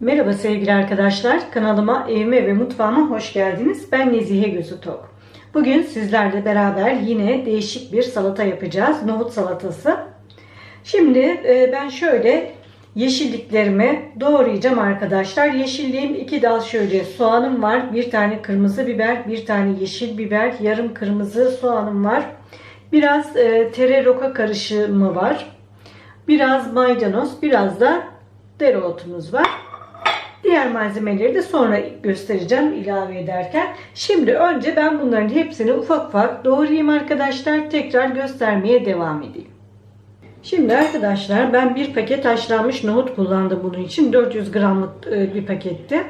Merhaba sevgili arkadaşlar. Kanalıma, evime ve mutfağıma hoş geldiniz. Ben Nezihe Gözü Tok. Bugün sizlerle beraber yine değişik bir salata yapacağız. Nohut salatası. Şimdi e, ben şöyle yeşilliklerimi doğrayacağım arkadaşlar. Yeşilliğim iki dal şöyle soğanım var. Bir tane kırmızı biber, bir tane yeşil biber, yarım kırmızı soğanım var. Biraz e, tere roka karışımı var. Biraz maydanoz, biraz da dereotumuz var. Diğer malzemeleri de sonra göstereceğim ilave ederken. Şimdi önce ben bunların hepsini ufak ufak doğrayayım arkadaşlar. Tekrar göstermeye devam edeyim. Şimdi arkadaşlar ben bir paket haşlanmış nohut kullandım bunun için. 400 gramlık e, bir paketti.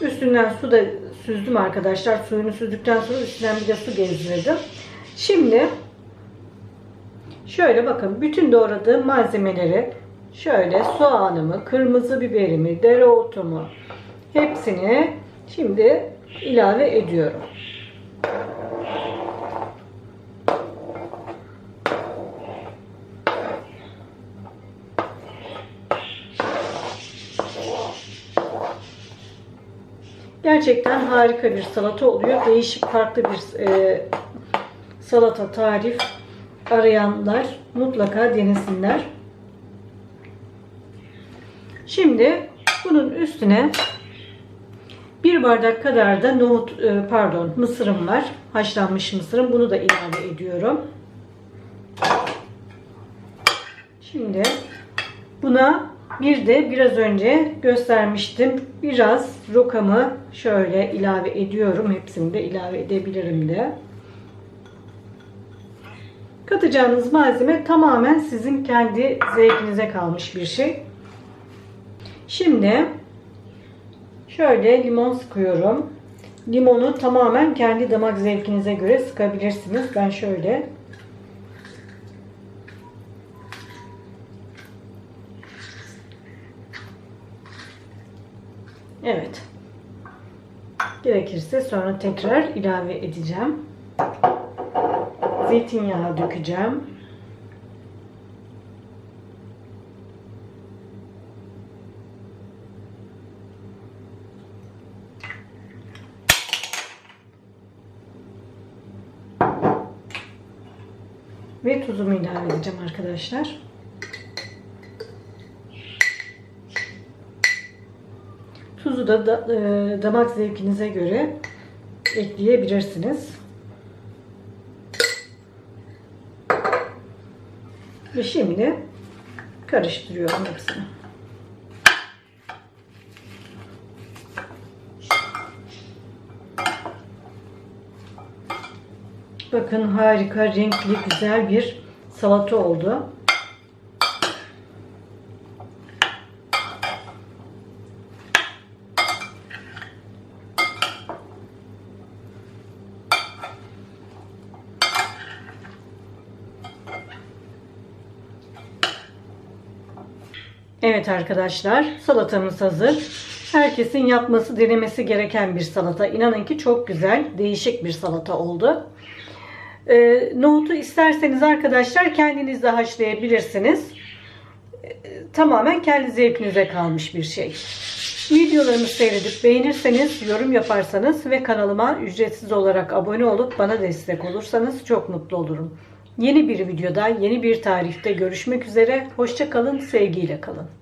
Üstünden su da süzdüm arkadaşlar. Suyunu süzdükten sonra üstünden bir de su gezdirdim. Şimdi şöyle bakın bütün doğradığım malzemeleri şöyle soğanımı, kırmızı biberimi, dereotumu hepsini şimdi ilave ediyorum. Gerçekten harika bir salata oluyor. Değişik farklı bir e, salata tarif arayanlar mutlaka denesinler. Şimdi bunun üstüne bir bardak kadar da nohut e, pardon mısırım var. Haşlanmış mısırım. Bunu da ilave ediyorum. Şimdi buna bir de biraz önce göstermiştim. Biraz rokamı şöyle ilave ediyorum. Hepsini de ilave edebilirim de. Katacağınız malzeme tamamen sizin kendi zevkinize kalmış bir şey. Şimdi şöyle limon sıkıyorum. Limonu tamamen kendi damak zevkinize göre sıkabilirsiniz. Ben şöyle Evet. Gerekirse sonra tekrar ilave edeceğim. Zeytinyağı dökeceğim. Ve tuzumu ilave edeceğim arkadaşlar. Tuzu da, da e, damak zevkinize göre ekleyebilirsiniz. Ve şimdi karıştırıyorum hepsini. Bakın harika, renkli, güzel bir salata oldu. Evet arkadaşlar salatamız hazır. Herkesin yapması denemesi gereken bir salata. İnanın ki çok güzel değişik bir salata oldu. Ee, nohutu isterseniz arkadaşlar kendiniz de haşlayabilirsiniz. Ee, tamamen kendi zevkinize kalmış bir şey. Videolarımı seyredip beğenirseniz, yorum yaparsanız ve kanalıma ücretsiz olarak abone olup bana destek olursanız çok mutlu olurum. Yeni bir videoda, yeni bir tarifte görüşmek üzere. Hoşça kalın, sevgiyle kalın.